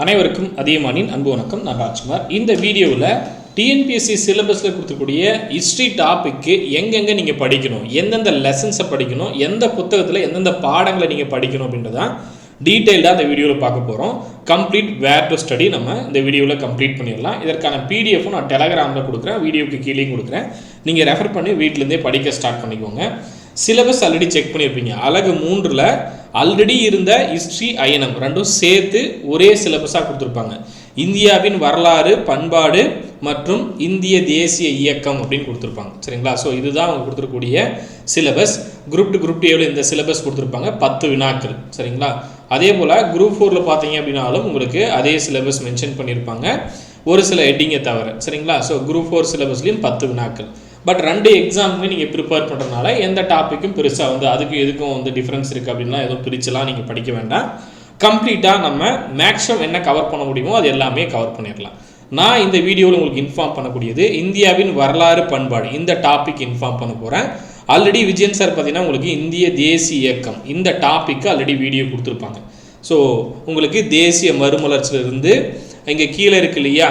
அனைவருக்கும் அதிகமானின் அன்பு வணக்கம். நான் ராஜ்குமார். இந்த வீடியோவில் டிஎன்பிஎஸ்சி சிலபஸில் கொடுத்துக்கூடிய ஹிஸ்ட்ரி டாபிக்கு எங்கெங்கே நீங்கள் படிக்கணும் எந்தெந்த லெசன்ஸை படிக்கணும் எந்த புத்தகத்தில் எந்தெந்த பாடங்களை நீங்கள் படிக்கணும் அப்படின்றதான் டீட்டெயில்டாக அந்த வீடியோவில் பார்க்க போகிறோம் கம்ப்ளீட் வேர் டு ஸ்டடி நம்ம இந்த வீடியோவில் கம்ப்ளீட் பண்ணிடலாம். இதற்கான பிடிஎஃப்பும் நான் டெலகிராமில் கொடுக்குறேன். வீடியோக்கு கீழே கொடுக்குறேன். நீங்கள் ரெஃபர் பண்ணி வீட்டிலேருந்தே படிக்க ஸ்டார்ட் பண்ணிக்கோங்க. சிலபஸ் ஆல்ரெடி செக் பண்ணியிருப்பீங்க அழகு மூன்றில் ஆல்ரெடி இருந்த ஹிஸ்ட்ரி அயனம் ரெண்டும் சேர்த்து ஒரே சிலபஸாக கொடுத்துருப்பாங்க. இந்தியாவின் வரலாறு பண்பாடு மற்றும் இந்திய தேசிய இயக்கம் அப்படின்னு கொடுத்துருப்பாங்க. சரிங்களா? ஸோ இதுதான் அவங்க கொடுத்துருக்கூடிய சிலபஸ் குரூப் டு குரூப் டேவில் இந்த சிலபஸ் கொடுத்துருப்பாங்க. பத்து வினாக்கள். சரிங்களா? அதே போல் குரூப் ஃபோரில் பார்த்தீங்க அப்படின்னாலும் உங்களுக்கு அதே சிலபஸ் மென்ஷன் பண்ணியிருப்பாங்க. ஒரு சில ஹெட்டிங்கை தவிர. சரிங்களா? ஸோ குரூப் ஃபோர் சிலபஸ்லேயும் பத்து வினாக்கள். பட் ரெண்டு எக்ஸாமுமே நீங்கள் ப்ரிப்பேர் பண்ணுறதுனால எந்த டாப்பிக்கும் பெருசாக வந்து அதுக்கு எதுக்கும் வந்து டிஃப்ரென்ஸ் இருக்குது அப்படின்லாம் எதுவும் பிரிச்சுலாம் நீங்கள் படிக்க வேண்டாம். கம்ப்ளீட்டாக நம்ம மேக்ஸிமம் என்ன கவர் பண்ண முடியுமோ அது எல்லாமே கவர் பண்ணிடலாம். நான் இந்த வீடியோவில் உங்களுக்கு இன்ஃபார்ம் பண்ணக்கூடியது இந்தியாவின் வரலாறு பண்பாடு. இந்த டாபிக் இன்ஃபார்ம் பண்ண போகிறேன் ஆல்ரெடி விஜயன் சார் பார்த்தீங்கன்னா உங்களுக்கு இந்திய தேசிய இயக்கம். இந்த டாப்பிக்கு ஆல்ரெடி வீடியோ கொடுத்துருப்பாங்க. ஸோ உங்களுக்கு தேசிய மறுமலர்ச்சியிலிருந்து இங்கே கீழே இருக்கு இல்லையா?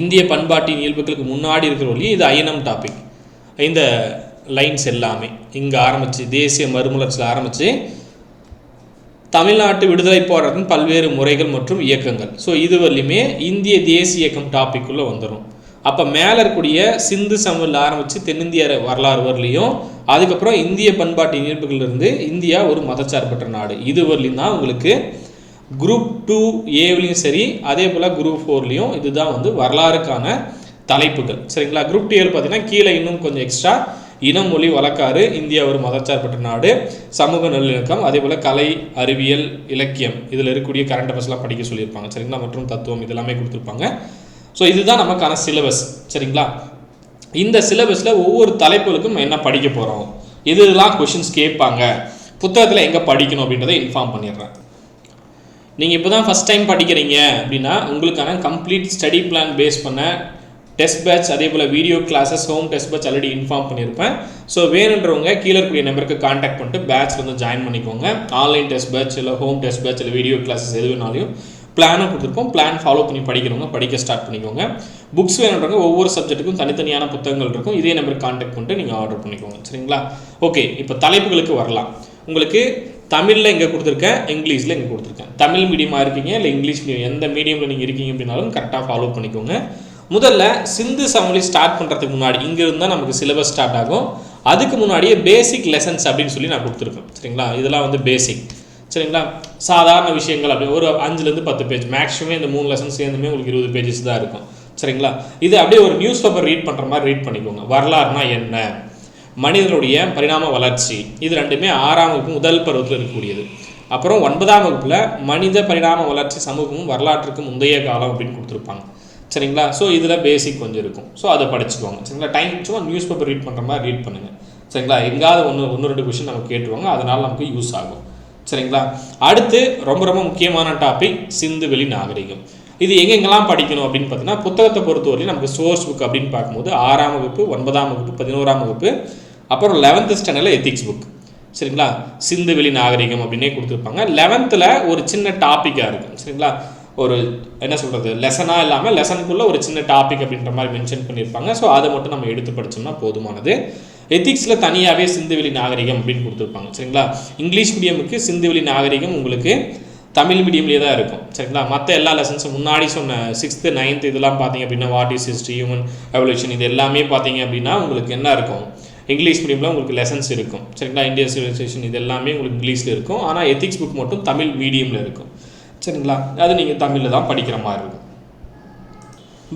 இந்திய பண்பாட்டின் இயல்புகளுக்கு முன்னாடி இருக்கிற ஒளி இது அயனம் டாபிக் இந்த லைன்ஸ் எல்லாமே இங்கே ஆரம்பித்து தேசிய மறுமலர்ச்சியில் ஆரம்பித்து தமிழ்நாட்டு விடுதலை போராட்டத்தின் பல்வேறு முறைகள் மற்றும் இயக்கங்கள். ஸோ இது வரலையுமே இந்திய தேசிய இயக்கம் டாபிக்குள்ளே வந்துடும் அப்போ மேலே இருக்கக்கூடிய சிந்து சமவெளியில் ஆரம்பித்து தென்னிந்திய வரலாறு வரலையும் அதுக்கப்புறம் இந்திய பண்பாட்டின் இயல்புகளிலிருந்து இந்தியா ஒரு மதச்சார்பற்ற நாடு. இது வரலையும் தான் உங்களுக்கு குரூப் டூ ஏவிலையும் சரி அதே போல் குரூப் ஃபோர்லேயும் இதுதான் வந்து வரலாறுக்கான தலைப்புகள். சரிங்களா? குரூப் டூ ஏவில் பார்த்தீங்கன்னா கீழே இன்னும் கொஞ்சம் எக்ஸ்ட்ரா இனம் மொழி வழக்காறு இந்தியா ஒரு மதச்சார்பற்ற நாடு சமூக நல்லிணக்கம் அதே போல் கலை அறிவியல் இலக்கியம் இதில் இருக்கக்கூடிய கரண்ட் அஃபேர்ஸ்லாம் படிக்க சொல்லியிருப்பாங்க. சரிங்களா? மற்றும் தத்துவம் இதெல்லாமே கொடுத்துருப்பாங்க. ஸோ இதுதான் நமக்கான சிலபஸ் சரிங்களா? இந்த சிலபஸில் ஒவ்வொரு தலைப்புகளுக்கும் என்ன படிக்க போகிறோம் இதெல்லாம் கொஷின்ஸ் கேட்பாங்க? புத்தகத்தில் எங்கே படிக்கணும் அப்படின்றத இன்ஃபார்ம் பண்ணிடுறேன். நீங்கள் இப்போ தான் ஃபஸ்ட் டைம் படிக்கிறீங்க அப்படின்னா உங்களுக்கான கம்ப்ளீட் ஸ்டடி பிளான் பேஸ் பண்ண டெஸ்ட் பேட்ச் அதே போல் video classes home test batch already inform பண்ணியிருப்பேன். ஸோ வேணுன்றவங்க கீழே இருக்கக்கூடிய நம்பருக்கு காண்டாக்ட் பண்ணிட்டு பேட்ச் வந்து ஜாயின் பண்ணிக்கோங்க. ஆன்லைன் டெஸ்ட் பேட்ச் இல்லை ஹோம் டெஸ்ட் பேட்ச் இல்லை வீடியோ கிளாஸஸ் எது வேணாலையும் பிளானும் கொடுத்துருக்கோம் பிளான் ஃபாலோ பண்ணி படிக்கிறவங்க படிக்க ஸ்டார்ட் பண்ணிக்கோங்க. புக்ஸ் வேணுன்றவங்க ஒவ்வொரு சப்ஜெக்ட்டுக்கும் தனித்தனியான புத்தகங்கள் இருக்கும். இதே நம்பருக்கு காண்டாக்ட் பண்ணிட்டு நீங்கள் ஆர்டர் பண்ணிக்கோங்க. சரிங்களா? ஓகே இப்போ தலைப்புகளுக்கு வரலாம். உங்களுக்கு தமிழில் இங்கே கொடுத்துருக்கேன் இங்கிலீஷில் இங்கே கொடுத்துருக்கேன் தமிழ் மீடியமாக இருக்கீங்க இல்லை இங்கிலீஷ் மீடியம் எந்த மீடியமில் நீங்கள் இருக்கீங்க அப்படின்னாலும் கரெக்டாக ஃபாலோ பண்ணிக்கோங்க. முதல்ல சிந்து சமவெளி ஸ்டார்ட் பண்ணுறதுக்கு முன்னாடி இங்கே இருந்தால் நமக்கு சிலபஸ் ஸ்டார்ட் ஆகும். அதுக்கு முன்னாடியே பேசிக் லெசன்ஸ் அப்படின்னு சொல்லி நான் கொடுத்துருக்கேன். சரிங்களா? இதெல்லாம் வந்து பேசிக் சரிங்களா? சாதாரண விஷயங்கள் அப்படி ஒரு அஞ்சுலேருந்து பத்து பேஜ் மேக்ஸிமம் இந்த மூணு லெசன் சேர்ந்துமே உங்களுக்கு இருபது பேஜஸ் தான் இருக்கும். சரிங்களா? இது அப்படியே ஒரு நியூஸ் பேப்பர் ரீட் பண்ணுற மாதிரி ரீட் பண்ணிக்கோங்க. வரலாறுனா என்ன? மனிதனுடைய பரிணாம வளர்ச்சி. இது ரெண்டுமே ஆறாம் வகுப்பு முதல் பருவத்தில் இருக்கக்கூடியது. அப்புறம் ஒன்பதாம் வகுப்பில் மனித பரிணாம வளர்ச்சி சமூகமும் வரலாற்றுக்கு முந்தைய காலம் அப்படின்னு கொடுத்துருப்பாங்க. சரிங்களா? ஸோ இதில் பேசிக் கொஞ்சம் இருக்கும். ஸோ அதை படிச்சுக்கோங்க. சரிங்களா? டைம் சும்மா நியூஸ் பேப்பர் ரீட் பண்ணுற மாதிரி ரீட் பண்ணுங்கள் சரிங்களா? எங்காவது ஒன்று ஒன்று ரெண்டு கொஷின் நம்ம கேட்டுருவாங்க. அதனால் நமக்கு யூஸ் ஆகும். சரிங்களா? அடுத்து ரொம்ப ரொம்ப முக்கியமான டாபிக் சிந்துவெளி நாகரிகம். இது எங்கெங்கெல்லாம் படிக்கணும் அப்படின்னு பார்த்தீங்கன்னா புத்தகத்தை பொறுத்தவரையும் நமக்கு சோர்ஸ் புக் அப்படின்னு பார்க்கும்போது ஆறாம் வகுப்பு ஒன்பதாம் வகுப்பு பதினோராம் வகுப்பு அப்புறம் லெவன்த்து ஸ்டாண்டர்டில் எத்திக்ஸ் புக் சரிங்களா? சிந்துவெளி நாகரிகம் அப்படின்னே கொடுத்துருப்பாங்க. லெவன்த்தில் ஒரு சின்ன டாப்பிக்காக இருக்கும். சரிங்களா? ஒரு என்ன சொல்கிறது லெசனாக இல்லாமல் லெசனுக்குள்ளே ஒரு சின்ன டாபிக் அப்படின்ற மாதிரி மென்ஷன் பண்ணியிருப்பாங்க. ஸோ அதை மட்டும் நம்ம எடுத்து படித்தோம்னா போதுமானது. எத்திக்ஸில் தனியாகவே சிந்துவெளி நாகரிகம் அப்படின்னு கொடுத்துருப்பாங்க. சரிங்களா? இங்கிலீஷ் மீடியமுக்கு சிந்துவெளி நாகரிகம் உங்களுக்கு தமிழ் மீடியம்லேயே தான் இருக்கும். சரிங்களா? மற்ற எல்லா லெசன்ஸும் முன்னாடி சொன்ன சிக்ஸ்த்து நைன்த்து இதெல்லாம் பார்த்தீங்க அப்படின்னா what is history human evolution இது எல்லாமே பார்த்தீங்க அப்படின்னா உங்களுக்கு என்ன இருக்கும்? இங்கிலீஷ் மீடியமில் உங்களுக்கு லெசன்ஸ் இருக்கும். சரிங்களா? இந்தியா சிவிலைசேஷன் இது எல்லாமே உங்களுக்கு இங்கிலீஷில் இருக்கும். ஆனால் எத்திக்ஸ் புக் மட்டும் தமிழ் மீடியமில் இருக்கும். சரிங்களா? அது நீங்கள் தமிழில் தான் படிக்கிற மாதிரி இருக்கும்.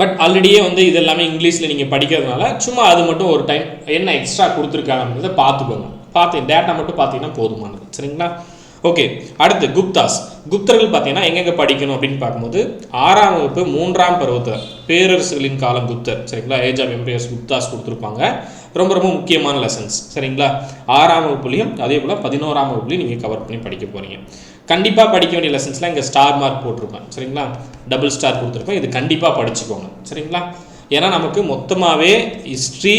பட் ஆல்ரெடியே வந்து இது எல்லாமே இங்கிலீஷில் நீங்கள் படிக்கிறதுனால சும்மா அது மட்டும் ஒரு டைம் என்ன எக்ஸ்ட்ரா கொடுத்துருக்காங்க அப்படின்றத பார்த்துக்கோங்க. பார்த்து டேட்டா மட்டும் பார்த்தீங்கன்னா போதுமானது. சரிங்களா? ஓகே அடுத்து குப்தாஸ். குப்தர்கள் பார்த்தீங்கன்னா எங்கெங்கே படிக்கணும் அப்படின்னு பார்க்கும்போது ஆறாம் வகுப்பு மூன்றாம் பருவத்தில் பேரரசுகளின் காலம் குப்தர் சரிங்களா? ஏஜ் ஆஃப் எம்பையர்ஸ் குப்தாஸ் கொடுத்துருப்பாங்க. ரொம்ப ரொம்ப முக்கியமான லெசன்ஸ் சரிங்களா? ஆறாம் வகுப்புலையும் அதே போல் பதினோராம் வகுப்புலையும் நீங்கள் கவர் பண்ணி படிக்க போகிறீங்க கண்டிப்பாக படிக்க வேண்டிய லெசன்ஸ்லாம் இங்கே ஸ்டார் மார்க் போட்டிருப்பேன் சரிங்களா? டபுள் ஸ்டார் கொடுத்துருப்பேன் இது கண்டிப்பாக படிச்சுக்கோங்க சரிங்களா? ஏன்னா நமக்கு மொத்தமாகவே ஹிஸ்ட்ரி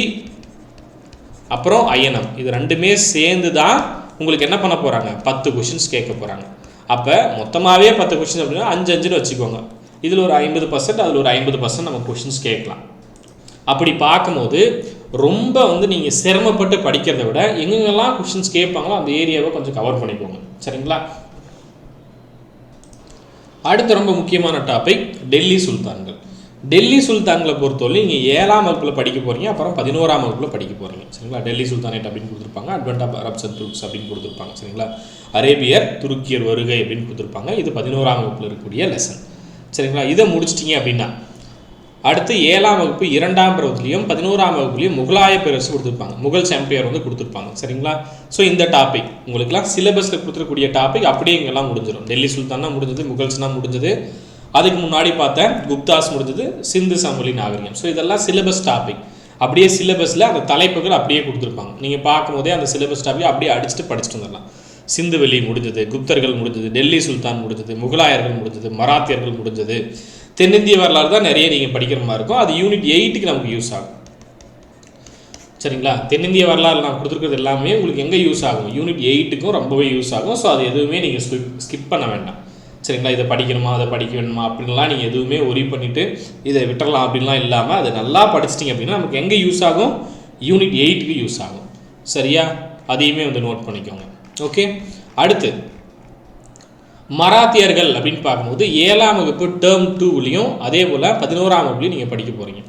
அப்புறம் ஐஎன்எம் இது ரெண்டுமே சேர்ந்து தான் உங்களுக்கு என்ன பண்ண போகிறாங்க பத்து கொஷின்ஸ் கேட்க போகிறாங்க அப்போ மொத்தமாகவே பத்து கொஷின் அப்படின்னா அஞ்சு அஞ்சுன்னு வச்சுக்கோங்க. இதில் ஒரு ஐம்பது பர்சன்ட் அதில் ஒரு ஐம்பது பர்சன்ட் நம்ம கொஷின்ஸ் கேட்கலாம். அப்படி பார்க்கும்போது ரொம்ப வந்து நீங்கள் சிரமப்பட்டு படிக்கிறத விட எங்கெங்கெல்லாம் கொஷின்ஸ் கேட்பாங்களோ அந்த ஏரியாவை கொஞ்சம் கவர் பண்ணிக்கோங்க. சரிங்களா? அடுத்து ரொம்ப முக்கியமான டாபிக் டெல்லி சுல்தான்கள். டெல்லி சுல்தான்களை பொறுத்தவரை நீங்கள் ஏழாம் வகுப்பில் படிக்க போகிறீங்க அப்புறம் பதினோராம் வகுப்பில் படிக்க போகிறீங்க சரிங்களா? டெல்லி சுல்தானேட் அப்படின்னு கொடுத்துருப்பாங்க advent of Arabs and Turks அப்படின்னு கொடுத்துருப்பாங்க. சரிங்களா? அரேபியர் துருக்கியர் வருகை அப்படின்னு கொடுத்துருப்பாங்க. இது பதினோராம் வகுப்பில் இருக்கக்கூடிய லெசன் சரிங்களா? இதை முடிச்சிட்டிங்க அப்படின்னா அடுத்து ஏழாம் வகுப்பு இரண்டாம் பருவத்துலேயும் பதினோராம் வகுப்புலையும் முகலாய பேரரசு கொடுத்துருப்பாங்க. முகல் சாம்பியர் வந்து கொடுத்துருப்பாங்க. சரிங்களா? ஸோ இந்த டாபிக் உங்களுக்குலாம் சிலபஸில் கொடுத்துருக்கூடிய டாபிக் அப்படியே இங்கெல்லாம் முடிஞ்சிடும் டெல்லி சுல்தானா முடிஞ்சது முகல்ஸ்னால் முடிஞ்சது. அதுக்கு முன்னாடி பார்த்தேன் குப்தாஸ் முடிஞ்சது சிந்து சமொழி நாகரிகம். ஸோ இதெல்லாம் சிலபஸ் டாபிக் அப்படியே சிலபஸில் அந்த தலைப்புகள் அப்படியே கொடுத்துருப்பாங்க. நீங்கள் பார்க்கும்போதே அந்த சிலபஸ் டாபிக் அப்படியே அடிச்சுட்டு படிச்சுட்டு வந்துடலாம். சிந்துவெளி முடிஞ்சது குப்தர்கள் முடிஞ்சது டெல்லி சுல்தான் முடிஞ்சது முகலாயர்கள் முடிஞ்சது மராத்தியர்கள் முடிஞ்சது. தென்னிந்திய வரலாறு தான் நிறைய நீங்கள் படிக்கிற மாதிரி இருக்கும். அது யூனிட் எயிட்டுக்கு நமக்கு யூஸ் ஆகும். சரிங்களா? தென்னிந்திய வரலாறு நான் கொடுத்துருக்கிறது எல்லாமே உங்களுக்கு எங்கே யூஸ் ஆகும்? யூனிட் எயிட்டுக்கும் ரொம்பவே யூஸ் ஆகும். ஸோ அது எதுவுமே நீங்கள் ஸ்கிப் ஸ்கிப் பண்ண வேண்டாம். சரிங்களா? இதை படிக்கணுமா அதை படிக்க வேணுமா அப்படின்லாம் நீங்கள் எதுவுமே ஒரி பண்ணிவிட்டு இதை விட்டுறலாம் அப்படின்லாம் இல்லாமல் அதை நல்லா படிச்சிட்டிங்க அப்படின்னா நமக்கு எங்கே யூஸ் ஆகும்? யூனிட் எயிட்டுக்கு யூஸ் ஆகும். சரியா? அதையுமே வந்து நோட் பண்ணிக்கோங்க. ஓகே அடுத்து மராத்தியர்கள் அப்படின்னு பார்க்கும்போது ஏழாம் வகுப்பு டேர்ம் டூவிலையும் அதே போல் பதினோராம் வகுப்புலையும் நீங்கள் படிக்க போகிறீங்க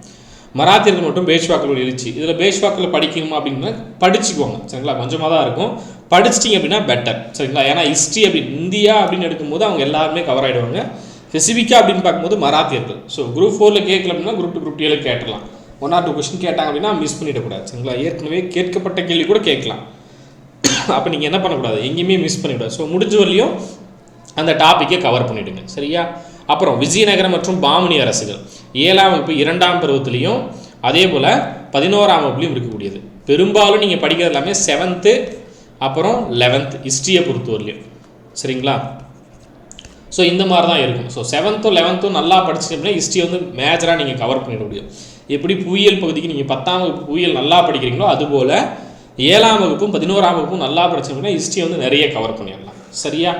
மராத்தியர்கள் மட்டும் பேஷ்வாக்கள் எழுச்சி. இதில் பேஷ்வாக்கில் படிக்கணுமா அப்படின்னா படிச்சுக்கோங்க சரிங்களா? கொஞ்சமாக தான் இருக்கும். படிச்சிட்டிங்க அப்படின்னா பெட்டர் சரிங்களா? ஏன்னா ஹிஸ்ட்ரி அப்படி இந்தியா அப்படின்னு எடுக்கும்போது அவங்க எல்லாருமே கவர் ஆகிடுவாங்க ஸ்பெசிஃபிக்காக அப்படின்னு பார்க்கும்போது மராத்தியர்கள். ஸோ குரூப் ஃபோரில் கேட்கல அப்படின்னா குரூப் டூ குரூப் டூவில் கேட்டலாம் ஒன் ஆர் டூ கொஸ்டின் கேட்டாங்க அப்படின்னா மிஸ் பண்ணிடக்கூடாது. சரிங்களா? ஏற்கனவே கேட்கப்பட்ட கேள்வி கூட கேட்கலாம். அப்போ நீங்கள் என்ன பண்ணக்கூடாது? எங்கேயுமே மிஸ் பண்ணிவிடாது ஸோ முடிஞ்ச வரலையும் அந்த டாப்பிக்கை கவர் பண்ணிவிடுங்க சரியா? அப்புறம் விஜயநகரம் மற்றும் பாமணி அரசுகள். ஏழாம் வகுப்பு இரண்டாம் பருவத்திலையும் அதே போல் பதினோராம் வகுப்புலையும் இருக்கக்கூடியது. பெரும்பாலும் நீங்கள் படிக்கிறது எல்லாமே செவன்த்து அப்புறம் லெவன்த் ஹிஸ்ட்ரியை பொறுத்தவரையிலையும் சரிங்களா? ஸோ இந்த மாதிரி தான் இருக்கும் ஸோ செவன்த்தும் லெவன்த்தும் நல்லா படிச்சிங்க அப்படின்னா ஹிஸ்ட்ரி வந்து மேஜராக நீங்கள் கவர் பண்ணிட முடியும். எப்படி புவியியல் பகுதிக்கு நீங்கள் பத்தாம் வகுப்பு புவியியல் நல்லா படிக்கிறீங்களோ அதுபோல் ஏழாம் வகுப்பும் பதினோராம் வகுப்பும் நல்லா படிச்சீங்க அப்படின்னா ஹிஸ்ட்ரி வந்து நிறைய கவர் பண்ணிடலாம். சரியா?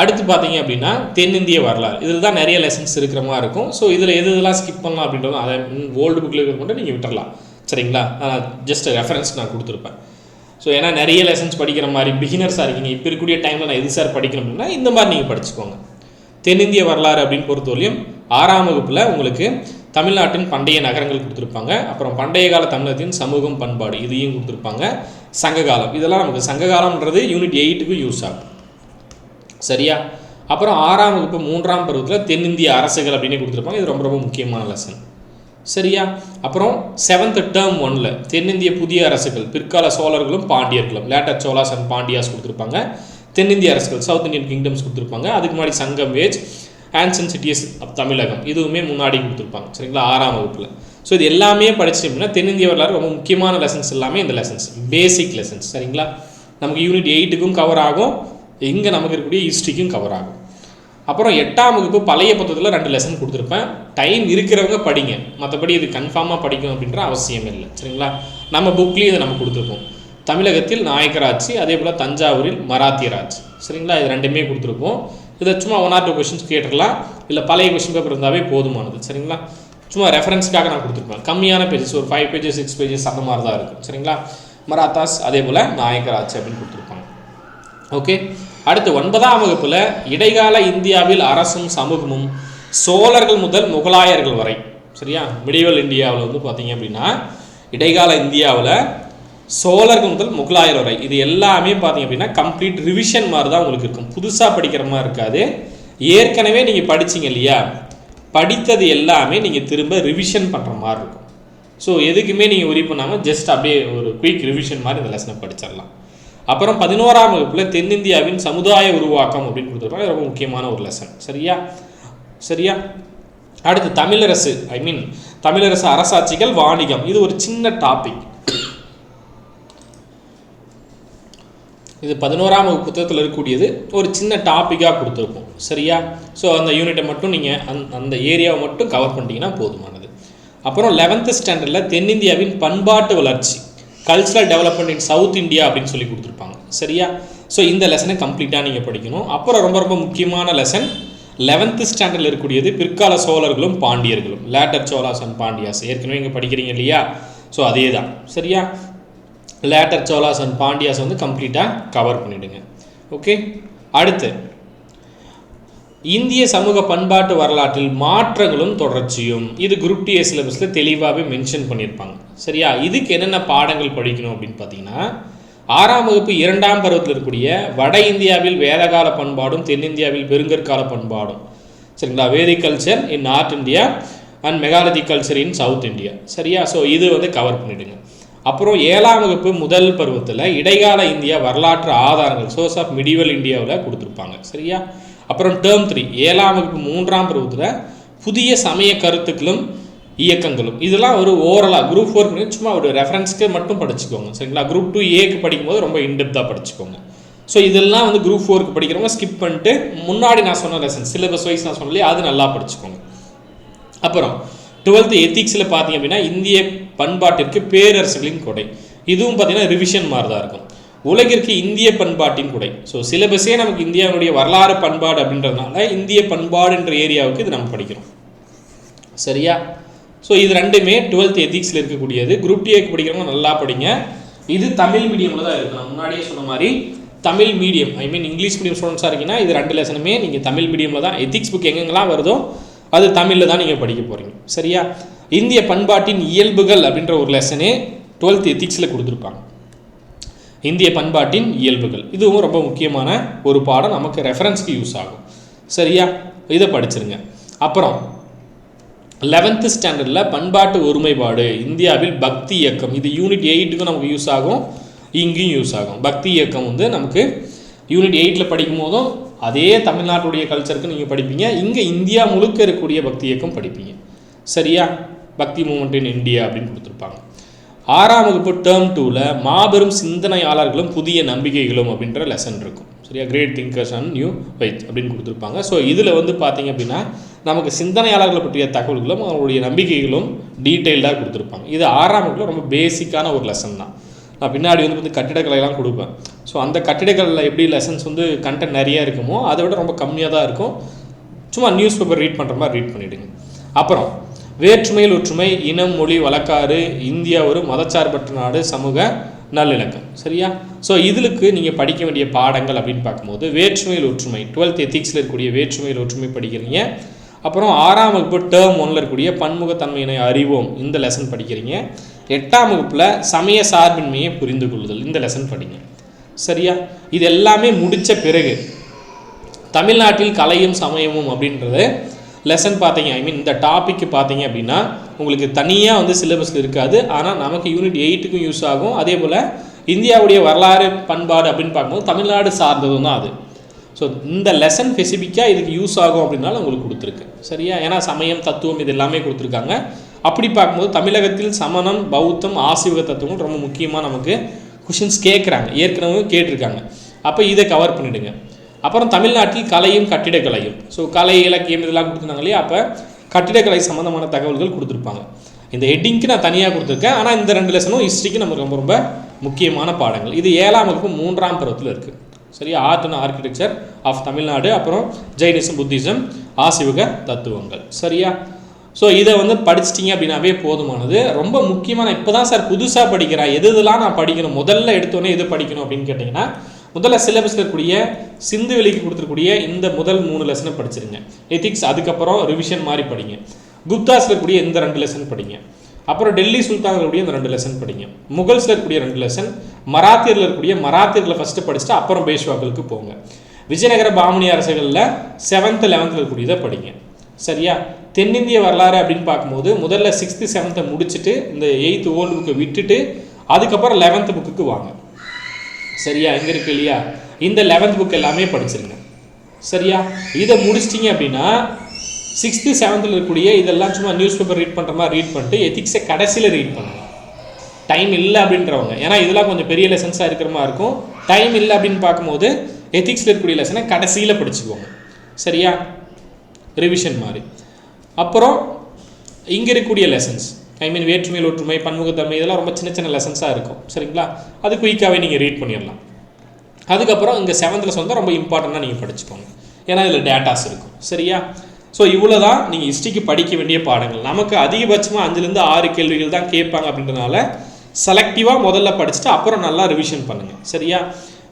அடுத்து பார்த்தீங்க அப்படின்னா தென்னிந்திய வரலாறு. இதில் தான் நிறைய லெசன்ஸ் இருக்கிற மாதிரி இருக்கும். ஸோ இதில் எது இதெல்லாம் ஸ்கிப் பண்ணலாம் அப்படின்றது அதை ஓல்டு புக்கில் இருக்கிற மட்டும் நீங்கள் விட்டுறலாம். சரிங்களா? ஜஸ்ட் ரெஃபரன்ஸ் நான் கொடுத்துருப்பேன். ஸோ ஏன்னா நிறைய லெசன்ஸ் படிக்கிற மாதிரி பிகினர்ஸாக இருக்கீங்க. இப்போ இருக்கக்கூடிய டைமில் நான் எது சார் படிக்கணும் அப்படின்னா இந்த மாதிரி நீங்கள் படிச்சுக்கோங்க. தென்னிந்திய வரலாறு அப்படின்னு பொறுத்தவரையும் ஆறாம் வகுப்பில் உங்களுக்கு தமிழ்நாட்டின் பண்டைய நகரங்கள் கொடுத்துருப்பாங்க. அப்புறம் பண்டைய கால தமிழகத்தின் சமூகம் பண்பாடு இதையும் கொடுத்துருப்பாங்க. சங்ககாலம். இதெல்லாம் நமக்கு சங்ககாலம்ன்றது யூனிட் எயிட்டுக்கும் யூஸ் ஆகும். சரியா? அப்புறம் ஆறாம் வகுப்பு மூன்றாம் பருவத்தில் தென்னிந்திய அரசுகள் அப்படின்னு கொடுத்துருப்பாங்க. இது ரொம்ப ரொம்ப முக்கியமான லெசன் சரியா? அப்புறம் செவன்த் டேர்ம் ஒன்ல தென்னிந்திய புதிய அரசுகள் பிற்கால சோழர்களும் பாண்டியர்களும் லேட்டர் சோலாஸ் அண்ட் பாண்டியாஸ் கொடுத்துருப்பாங்க. தென்னிந்திய அரசுகள் சவுத் இந்தியன் கிங்டம்ஸ் கொடுத்துருப்பாங்க. அதுக்கு முன்னாடி Sangam age ancient cities of Tamilagam இதுவுமே முன்னாடி கொடுத்துருப்பாங்க. சரிங்களா? ஆறாம் வகுப்பில். ஸோ இது எல்லாமே படிச்சு அப்படின்னா தென்னிந்திய வரலாறு ரொம்ப முக்கியமான லெசன்ஸ் எல்லாமே இந்த லெசன்ஸ் பேசிக் லெசன்ஸ் சரிங்களா? நமக்கு யூனிட் எயிட்டுக்கும் கவர் ஆகும். இங்கே நமக்கு இருக்கக்கூடிய ஹிஸ்ட்ரிக்கும் கவர் ஆகும். அப்புறம் எட்டாம் வகுப்பு பழைய புத்தகத்தில் ரெண்டு லெசன் கொடுத்துருப்பேன். டைம் இருக்கிறவங்க படிங்க. மற்றபடி இது கன்ஃபார்மாக படிக்கணும் அப்படின்ற அவசியம் இல்லை. சரிங்களா? நம்ம புக்லேயும் இதை நம்ம கொடுத்துருப்போம். தமிழகத்தில் நாயக்கராட்சி அதே போல் தஞ்சாவூரில் மராத்தியர் சரிங்களா? இது ரெண்டுமே கொடுத்துருப்போம். இதை சும்மா ஒன் ஆர் டூ கொஷின்ஸ் கேட்டுடலாம் இல்லை பழைய கொஷின் பேப்பர் இருந்தாவே போதுமானது. சரிங்களா? சும்மா ரெஃபரன்ஸ்க்காக நான் கொடுத்துருப்பேன். கம்மியான பேஜஸ் ஒரு ஃபைவ் பேஜஸ் சிக்ஸ் பேஜஸ் அந்த மாதிரி தான் இருக்கும். சரிங்களா? மராத்தாஸ் அதே போல் நாயக்கராட்சி அப்படின்னு கொடுத்துருப்போம். ஓகே அடுத்து ஒன்பதாம் வகுப்பில் இடைக்கால இந்தியாவில் அரசும் சமூகமும் சோழர்கள் முதல் முகலாயர்கள் வரை. சரியா? மிடிவல் இந்தியாவில் வந்து பார்த்தீங்க அப்படின்னா இடைக்கால இந்தியாவில் சோழர்கள் முதல் முகலாயர் வரை. இது எல்லாமே பார்த்தீங்க அப்படின்னா கம்ப்ளீட் ரிவிஷன் மாதிரி தான் உங்களுக்கு இருக்கும். புதுசாக படிக்கிற மாதிரி இருக்காது. ஏற்கனவே நீங்கள் படிச்சிங்க இல்லையா? படித்தது எல்லாமே நீங்கள் திரும்ப ரிவிஷன் பண்ணுற மாதிரி இருக்கும். ஸோ எதுக்குமே நீங்கள் உரி பண்ணாமல் ஜஸ்ட் அப்படியே ஒரு குயிக் ரிவிஷன் மாதிரி இந்த லெசனை படிச்சிடலாம். அப்புறம் பதினோராம் வகுப்பில் தென்னிந்தியாவின் சமுதாய உருவாக்கம் அப்படின்னு கொடுத்துருப்பாங்க. ரொம்ப முக்கியமான ஒரு லெசன் சரியா? சரியா? அடுத்து தமிழரசு ஐ மீன் தமிழரசு அரசாட்சிகள் வாணிகம். இது ஒரு சின்ன டாபிக் இது பதினோராம் வகுப்பு புத்தகத்தில் இருக்கக்கூடியது ஒரு சின்ன டாப்பிக்காக கொடுத்துருப்போம். சரியா? ஸோ அந்த யூனிட்டை மட்டும் நீங்கள் அந் அந்த ஏரியாவை மட்டும் கவர் பண்ணிட்டீங்கன்னா போதுமானது. அப்புறம் லெவன்த்து ஸ்டாண்டர்டில் தென்னிந்தியாவின் பண்பாட்டு வளர்ச்சி. Cultural development in South India அப்படின்னு சொல்லி கொடுத்துருப்பாங்க. சரியா? ஸோ இந்த லெசனை கம்ப்ளீட்டாக நீங்கள் படிக்கணும். அப்புறம் ரொம்ப ரொம்ப முக்கியமான லெசன் லெவன்த்து ஸ்டாண்டர்டில் இருக்கக்கூடியது பிற்கால சோழர்களும் பாண்டியர்களும். லேட்டர் சோலாஸ் அண்ட் பாண்டியாஸ் ஏற்கனவே இங்கே படிக்கிறீங்க இல்லையா? ஸோ அதே தான் சரியா? லேட்டர் சோலாஸ் அண்ட் பாண்டியாஸ் வந்து கம்ப்ளீட்டாக கவர் பண்ணிவிடுங்க ஓகே அடுத்து இந்திய சமூக பண்பாட்டு வரலாற்றில் மாற்றங்களும் தொடர்ச்சியும். இது குரூப் டி சிலபஸில் தெளிவாகவே மென்ஷன் பண்ணியிருப்பாங்க. சரியா? இதுக்கு என்னென்ன பாடங்கள் படிக்கணும் அப்படின்னு பார்த்தீங்கன்னா ஆறாம் வகுப்பு இரண்டாம் பருவத்தில் இருக்கக்கூடிய வட இந்தியாவில் வேதகால பண்பாடும் தென்னிந்தியாவில் பெருங்கற்கால பண்பாடும். சரிங்களா? Vedic culture in north India and megalithic culture in south India சரியா? ஸோ இது வந்து கவர் பண்ணிவிடுங்க அப்புறம் ஏழாம் வகுப்பு முதல் பருவத்தில் இடைக்கால இந்தியா வரலாற்று ஆதாரங்கள் சோர்ஸ் ஆஃப் மிடிவல் இந்தியாவில் கொடுத்துருப்பாங்க. சரியா? அப்புறம் டேர்ம் த்ரீ ஏழாம் வகுப்பு மூன்றாம் பருவத்தில் புதிய சமய கருத்துக்களும் இயக்கங்களும். இதெல்லாம் ஒரு ஓரலாக குரூப் ஃபோர் சும்மா ஒரு ரெஃபரன்ஸ்க்கு மட்டும் படிச்சுக்கோங்க சரிங்களா? குரூப் டூ ஏக்கு படிக்கும்போது ரொம்ப இன்டெப்த்தாக படிச்சுக்கோங்க. ஸோ இதெல்லாம் வந்து குரூப் ஃபோருக்கு படிக்கிறவங்க ஸ்கிப் பண்ணிட்டு முன்னாடி நான் சொன்ன லெசன் சிலபஸ் வைஸ் நான் சொன்னலையே அது நல்லா படிச்சுக்கோங்க. அப்புறம் டுவெல்த்து எத்திக்ஸில் பார்த்தீங்க அப்படின்னா இந்திய பண்பாட்டிற்கு பேரரசுகளின் கொடை. இதுவும் பார்த்தீங்கன்னா ரிவிஷன் மாதிரி தான் இருக்கும். உலகிற்கு இந்திய பண்பாட்டின் குடை. ஸோ சிலபஸே நமக்கு இந்தியாவுடைய வரலாறு பண்பாடு அப்படின்றதுனால இந்திய பண்பாடுன்ற ஏரியாவுக்கு இது நம்ம படிக்கிறோம். சரியா? ஸோ இது ரெண்டுமே டுவெல்த் எத்திக்ஸில் இருக்கக்கூடியது. குரூப் டிஏக்கு படிக்கிறவங்க நல்லா படிங்க. இது தமிழ் மீடியமில் தான் இருக்கு. நான் முன்னாடியே சொன்ன மாதிரி Tamil medium I mean English medium ஸ்டூடெண்ட்ஸாக இருக்கீங்கன்னா இது ரெண்டு லெசனுமே நீங்கள் தமிழ் மீடியமில் தான் எத்திக்ஸ் புக் எங்கெங்கெல்லாம் வருதோ அது தமிழில் தான் நீங்கள் படிக்க போகிறீங்க சரியா? இந்திய பண்பாட்டின் இயல்புகள் அப்படின்ற ஒரு லெசனே டுவெல்த் எத்திக்ஸில் கொடுத்துருப்பாங்க. இந்திய பண்பாட்டின் இயல்புகள். இதுவும் ரொம்ப முக்கியமான ஒரு பாடம். நமக்கு ரெஃபரன்ஸ்க்கு யூஸ் ஆகும். சரியா? இதை படிச்சிருங்க. அப்புறம் லெவன்த்து ஸ்டாண்டர்டில் பண்பாட்டு ஒருமைப்பாடு. இந்தியாவில் பக்தி இயக்கம். இது யூனிட் எயிட்டுக்கும் நமக்கு யூஸ் ஆகும். இங்கேயும் யூஸ் ஆகும். பக்தி இயக்கம் வந்து நமக்கு யூனிட் எயிட்டில் படிக்கும் போதும் அதே தமிழ்நாட்டுடைய கல்ச்சருக்கு நீங்கள் படிப்பீங்க. இங்கே இந்தியா முழுக்க இருக்கக்கூடிய பக்தி இயக்கம் படிப்பீங்க. சரியா? பக்தி மூமெண்ட் இன் இந்தியா அப்படின்னு கொடுத்துருப்பாங்க. ஆறாம் வகுப்பு டேர்ம் டூவில் மாபெரும் சிந்தனையாளர்களும் புதிய நம்பிக்கைகளும் அப்படின்ற லெசன் இருக்கும். சரியா? கிரேட் திங்கர்ஸ் அண்ட் நியூ வைத் அப்படின்னு கொடுத்துருப்பாங்க. ஸோ இதில் வந்து பார்த்தீங்க அப்படின்னா நமக்கு சிந்தனையாளர்களை பற்றிய தகவல்களும் அவங்களுடைய நம்பிக்கைகளும் டீட்டெயில்டாக கொடுத்துருப்பாங்க. இது ஆறாம் வகுப்பில் ரொம்ப பேசிக்கான ஒரு லெசன் தான். நான் பின்னாடி வந்து வந்து கட்டிடக்கலையெல்லாம் கொடுப்பேன். ஸோ அந்த கட்டிடக்கலையில் எப்படி லெசன்ஸ் வந்து கண்டென்ட் நிறையா இருக்குமோ அதை விட ரொம்ப கம்மியாக தான் இருக்கும். சும்மா நியூஸ் பேப்பர் ரீட் பண்ணுற மாதிரி ரீட் பண்ணிவிடுங்க அப்புறம் வேற்றுமையில் ஒற்றுமை இனம் மொழி வழக்காறு இந்தியா ஒரு மதச்சார்பற்ற நாடு சமூக நல்லிணக்கம். சரியா? ஸோ இதுக்கு நீங்கள் படிக்க வேண்டிய பாடங்கள் அப்படின்னு பார்க்கும்போது வேற்றுமையில் ஒற்றுமை டுவெல்த் எத்திக்ஸில் இருக்கக்கூடிய வேற்றுமையில் ஒற்றுமை படிக்கிறீங்க. அப்புறம் ஆறாம் வகுப்பு டேர்ம் ஒன்றில் இருக்கக்கூடிய பன்முகத்தன்மையினை அறிவோம் இந்த லெசன் படிக்கிறீங்க. எட்டாம் வகுப்பில் சமய சார்பின்மையை புரிந்து கொள்ளுதல் இந்த லெசன் படிங்க. சரியா? இது எல்லாமே முடித்த பிறகு தமிழ்நாட்டில் கலையும் சமயமும் அப்படின்றது லெசன் பார்த்தீங்க ஐ மீன் இந்த டாபிக் பார்த்தீங்க அப்படின்னா உங்களுக்கு தனியாக வந்து சிலபஸில் இருக்காது. ஆனால் நமக்கு யூனிட் எயிட்டுக்கும் யூஸ் ஆகும். அதே போல் இந்தியாவுடைய வரலாறு பண்பாடு அப்படின்னு பார்க்கும்போது தமிழ்நாடு சார்ந்ததும் தான் அது. ஸோ இந்த லெசன் ஸ்பெசிஃபிக்காக இதுக்கு யூஸ் ஆகும் அப்படின்னாலும் உங்களுக்கு கொடுத்துருக்கு. சரியா? ஏன்னா சமயம் தத்துவம் இது எல்லாமே கொடுத்துருக்காங்க. அப்படி பார்க்கும்போது தமிழகத்தில் சமணம் பௌத்தம் ஆசிவக தத்துவம் ரொம்ப முக்கியமாக நமக்கு கொஷின்ஸ் கேட்குறாங்க ஏற்கனவே கேட்டிருக்காங்க. அப்போ இதை கவர் பண்ணிவிடுங்க அப்புறம் தமிழ்நாட்டில் கலையும் கட்டிடக்கலையும். ஸோ கலை இலக்கியம் இதெல்லாம் கொடுத்துருந்தாங்க இல்லையா அப்போ கட்டிடக்கலை சம்மந்தமான தகவல்கள் கொடுத்துருப்பாங்க. இந்த ஹெட்டிங்க்கு நான் தனியாக கொடுத்துருக்கேன். ஆனால் இந்த ரெண்டு லெசனும் ஹிஸ்ட்ரிக்கு நமக்கு ரொம்ப ரொம்ப முக்கியமான பாடங்கள். இது ஏழாம் வகுப்பு மூன்றாம் பருவத்தில் இருக்குது சரியா? Art and architecture of Tamil Nadu அப்புறம் ஜெயினிசம் புத்திசம் ஆசிவக தத்துவங்கள். சரியா? ஸோ இதை வந்து படிச்சிட்டிங்க அப்படின்னாவே போதுமானது. ரொம்ப முக்கியமான இப்போ தான் சார் புதுசாக படிக்கிறேன் எது இதெல்லாம் நான் படிக்கணும்? முதல்ல எடுத்தோன்னே எது படிக்கணும் அப்படின்னு கேட்டிங்கன்னா முதல்ல சிலபஸில் இருக்கக்கூடிய சிந்து வெளிக்கு கொடுத்துருக்கூடிய இந்த முதல் மூணு லெசனை படிச்சிருங்க. எத்திக்ஸ் அதுக்கப்புறம் ரிவிஷன் மாதிரி படிங்க. குப்தாஸில் இருக்கக்கூடிய இந்த ரெண்டு லெசன் படிங்க. அப்புறம் டெல்லி சுல்தானில் இந்த ரெண்டு லெசன் படிங்க. முகல்ஸில் இருக்கக்கூடிய ரெண்டு லெசன் மராத்தியரில் இருக்கக்கூடிய மராத்தியரில் ஃபஸ்ட்டு படிச்சுட்டு அப்புறம் பேஷ்வாக்களுக்கு போங்க. விஜயநகர பாமணி அரசுகளில் செவன்த்து லெவன்த்தில் இருக்கக்கூடியதை படிங்க. சரியா? தென்னிந்திய வரலாறு அப்படின்னு பார்க்கும்போது முதல்ல சிக்ஸ்த்து செவன்த்தை முடிச்சுட்டு இந்த எயித்து ஓல்டு புக்கை விட்டுட்டு அதுக்கப்புறம் லெவன்த்து புக்குக்கு வாங்க. சரியா? இங்கே இருக்கு இல்லையா? இந்த லெவன்த் புக் எல்லாமே படிச்சிருங்க. சரியா? இதை முடிச்சிட்டிங்க அப்படின்னா சிக்ஸ்த்து செவன்த்தில் இருக்கக்கூடிய இதெல்லாம் சும்மா நியூஸ் பேப்பர் ரீட் பண்ணுற மாதிரி ரீட் பண்ணிட்டு எத்திக்ஸை கடைசியில் ரீட் பண்ணுங்க டைம் இல்லை அப்படின்றவங்க. ஏன்னா இதெல்லாம் கொஞ்சம் பெரிய லெசன்ஸாக இருக்கிற மாதிரி இருக்கும். டைம் இல்லை அப்படின்னு பார்க்கும்போது எத்திக்ஸில் இருக்கக்கூடிய லெசனை கடைசியில் படிச்சுக்குவோங்க சரியா? ரிவிஷன் மாதிரி. அப்புறம் இங்கே இருக்கக்கூடிய லெசன்ஸ் ஐ மீன் வேற்றுமையில் ஒற்றுமை பன்முகத்தன்மை இதெல்லாம் ரொம்ப சின்ன சின்ன லெசன்ஸாக இருக்கும். சரிங்களா? அது குயிக்காகவே நீங்கள் ரீட் பண்ணிடலாம். அதுக்கப்புறம் இங்கே செவன்த்தில் வந்து ரொம்ப இம்பார்ட்டண்ட்டாக நீங்கள் படிச்சுக்கோங்க. ஏன்னா இதில் டேட்டாஸ் இருக்கும். சரியா? ஸோ இவ்வளோ தான் நீங்கள் ஹிஸ்ட்ரிக்கு படிக்க வேண்டிய பாடங்கள். நமக்கு அதிகபட்சமாக அஞ்சுலேருந்து ஆறு கேள்விகள் தான் கேட்பாங்க அப்படின்றனால செலக்டிவாக முதல்ல படிச்சுட்டு அப்புறம் நல்லா ரிவிஷன் பண்ணுங்கள் சரியா?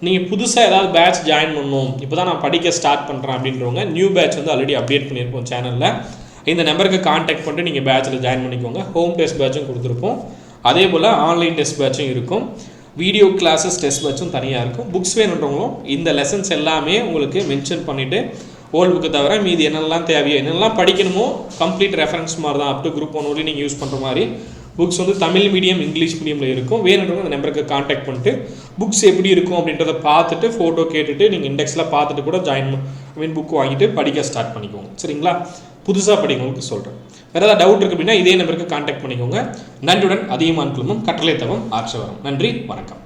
நீங்கள் புதுசாக ஏதாவது பேட்ச் ஜாயின் பண்ணணும். இப்போ தான் நான் படிக்க ஸ்டார்ட் பண்ணுறேன் அப்படின்றவங்க நியூ பேட்ச் வந்து ஆல்ரெடி அப்டேட் பண்ணியிருப்போம் சேனலில் இந்த நம்பருக்கு காண்டாக்ட் பண்ணிட்டு நீங்கள் பேட்சில் ஜாயின் பண்ணிக்கோங்க. ஹோம் டெஸ்ட் பேட்சும் கொடுத்துருப்போம். அதே போல் ஆன்லைன் டெஸ்ட் பேட்சும் இருக்கும். வீடியோ கிளாஸஸ் டெஸ்ட் பேட்சும் தனியாக இருக்கும். புக்ஸ் வேணுன்றவங்களும் இந்த லெசன்ஸ் எல்லாமே உங்களுக்கு மென்ஷன் பண்ணிவிட்டு ஓல்டு புக்கு தவிர மீதி என்னெல்லாம் தேவையோ என்னெல்லாம் படிக்கணுமோ கம்ப்ளீட் ரெஃபரன்ஸ் மாதிரி தான் அப் டு குரூப் ஒன் நீங்கள் யூஸ் பண்ணுற மாதிரி புக்ஸ் வந்து தமிழ் மீடியம் இங்கிலீஷ் மீடியமில் இருக்கும். வேணுன்றவங்க அந்த நம்பருக்கு காண்டாக்ட் பண்ணிட்டு புக்ஸ் எப்படி இருக்கும் அப்படின்றத பார்த்துட்டு ஃபோட்டோ கேட்டுட்டு நீங்கள் இண்டெக்ஸில் பார்த்துட்டு கூட ஜாயின் ஐ மீன் புக் வாங்கிட்டு படிக்க ஸ்டார்ட் பண்ணிக்கோங்க. சரிங்களா? புதுசாக படிக்கிறவங்களுக்கு சொல்கிறேன் வேறு ஏதாவது டவுட் இருக்குது அப்படின்னா இதே நம்பருக்கு காண்டாக்ட் பண்ணிக்கோங்க. நன்றியுடன் அதிகமான குழுமம் கட்டளை தவம் ஆட்சவரம் நன்றி வணக்கம்.